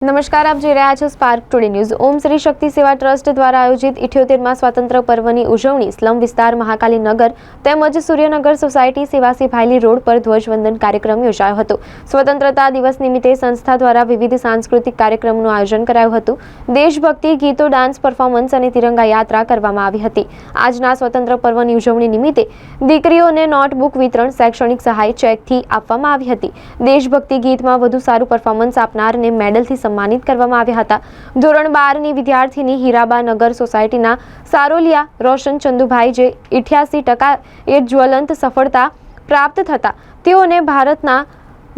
નમસ્કાર, આપ જોઈ રહ્યા છો Spark Today News Om Shri Shakti Seva Trust દ્વારા આયોજિત ઇઠ્યોતેરમાં સ્વાતંત્ર્ય પર્વની ઉજવણી સ્લમ વિસ્તાર મહાકાલી નગર તેમજ સૂર્યનગર સોસાયટી સેવાસી ભાયલી રોડ પર ધ્વજવંદન કાર્યક્રમ યોજાયો હતો. સ્વતંત્રતા દિવસ નિમિત્તે સંસ્થા દ્વારા વિવિધ સાંસ્કૃતિક કાર્યક્રમનું આયોજન કરાયું હતું. દેશભક્તિ, ગીતો, ડાન્સ પરફોર્મન્સ અને તિરંગા યાત્રા કરવામાં આવી હતી. આજના સ્વતંત્ર પર્વની ઉજવણી નિમિત્તે દીકરીઓને નોટબુક વિતરણ, શૈક્ષણિક સહાય, ચેકથી આપવામાં આવી હતી. દેશભક્તિ ગીતમાં વધુ સારું પરફોર્મન્સ આપનારને મેડલથી સન્માનિત કરવામાં આવ્યા હતા. ધોરણ બારની વિદ્યાર્થીની હીરાબા નગર સોસાયટીના સારોલિયા રોશન ચંદુભાઈ જે ઇઠ્યાસી ટકા એ જ્વલંત સફળતા પ્રાપ્ત થતા તેઓને ભારતના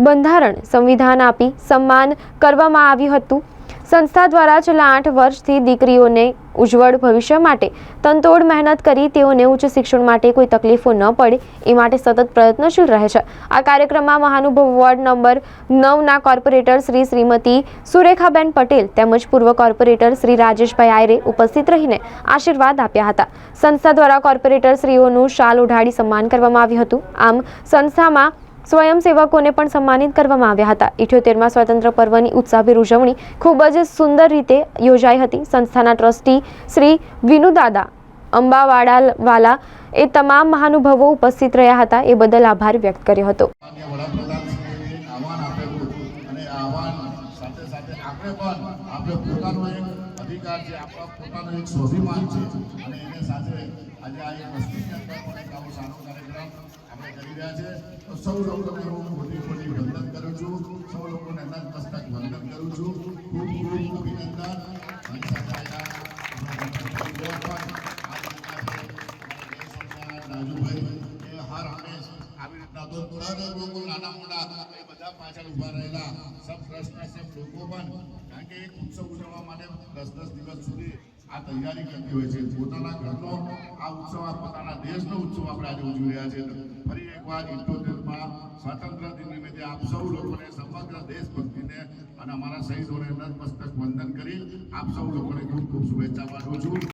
બંધારણ સંવિધાન આપી સન્માન કરવામાં આવ્યું હતું. સંસ્થા દ્વારા છેલ્લા આઠ વર્ષથી દીકરીઓને ઉજ્જવળ ભવિષ્ય માટે તનતોડ મહેનત કરી તેઓને ઉચ્ચ શિક્ષણ માટે કોઈ તકલીફો ન પડે એ માટે સતત પ્રયત્નશીલ રહે છે. આ કાર્યક્રમમાં મહાનુભવ વોર્ડ નંબર નવના કોર્પોરેટર શ્રી શ્રીમતી સુરેખાબેન પટેલ તેમજ પૂર્વ કોર્પોરેટર શ્રી રાજેશભાઈ આયરે ઉપસ્થિત રહીને આશીર્વાદ આપ્યા હતા. સંસ્થા દ્વારા કોર્પોરેટર શ્રીઓનું શાલ ઉઢાડી સન્માન કરવામાં આવ્યું હતું. આમ, સંસ્થામાં સ્વયંસેવકોને પણ સન્માનિત કરવામાં આવ્યા હતા. ઇઠ્યોતેરમાં સ્વતંત્ર પર્વની ઉત્સાહભેર ઉજવણી ખૂબ જ સુંદર રીતે યોજાઈ હતી. સંસ્થાના ટ્રસ્ટી શ્રી વિનુદાદા અંબાવાડાવાલા એ તમામ મહાનુભાવો ઉપસ્થિત રહ્યા હતા. એ બદલ આભાર વ્યક્ત કર્યો હતો. આપણે પણ આપણે પોતાનો એક અધિકાર છે, આપણા પોતાનો એક સ્વાભિમાન છે અને આજે આ અંદર પણ એક આવો કાર્યક્રમ આપણે કરી રહ્યા છે તો સૌ લોકોને હું કરું છું સૌ લોકોને નતમસ્તક વંદન કરું છું ખૂબ ખૂબ અભિનંદન રાજુભાઈ એ હર આવી રીતના નાના મોટા એ બધા પાછળ ઊભા રહેલા સબ ટ્રસ્ટના સબ લોકો પણ કારણ કે એક ઉત્સવ ઉજવવા માટે દસ દસ દિવસ સુધી આ તૈયારી કરતી હોય છે. પોતાના ઘરનો આ ઉત્સવ પોતાના દેશનો ઉત્સવ આપણે આજે ઉજવી રહ્યા છીએ. ફરી એકવાર ઇઠ્ઠોતેરમાં સ્વાતંત્ર્ય દિન નિમિત્તે આપ સૌ લોકોને, સમગ્ર દેશભક્તિને અને અમારા શહીદોને નતમસ્તક વંદન કરી આપ સૌ લોકોને ખૂબ ખૂબ શુભેચ્છા પાઠવું છું.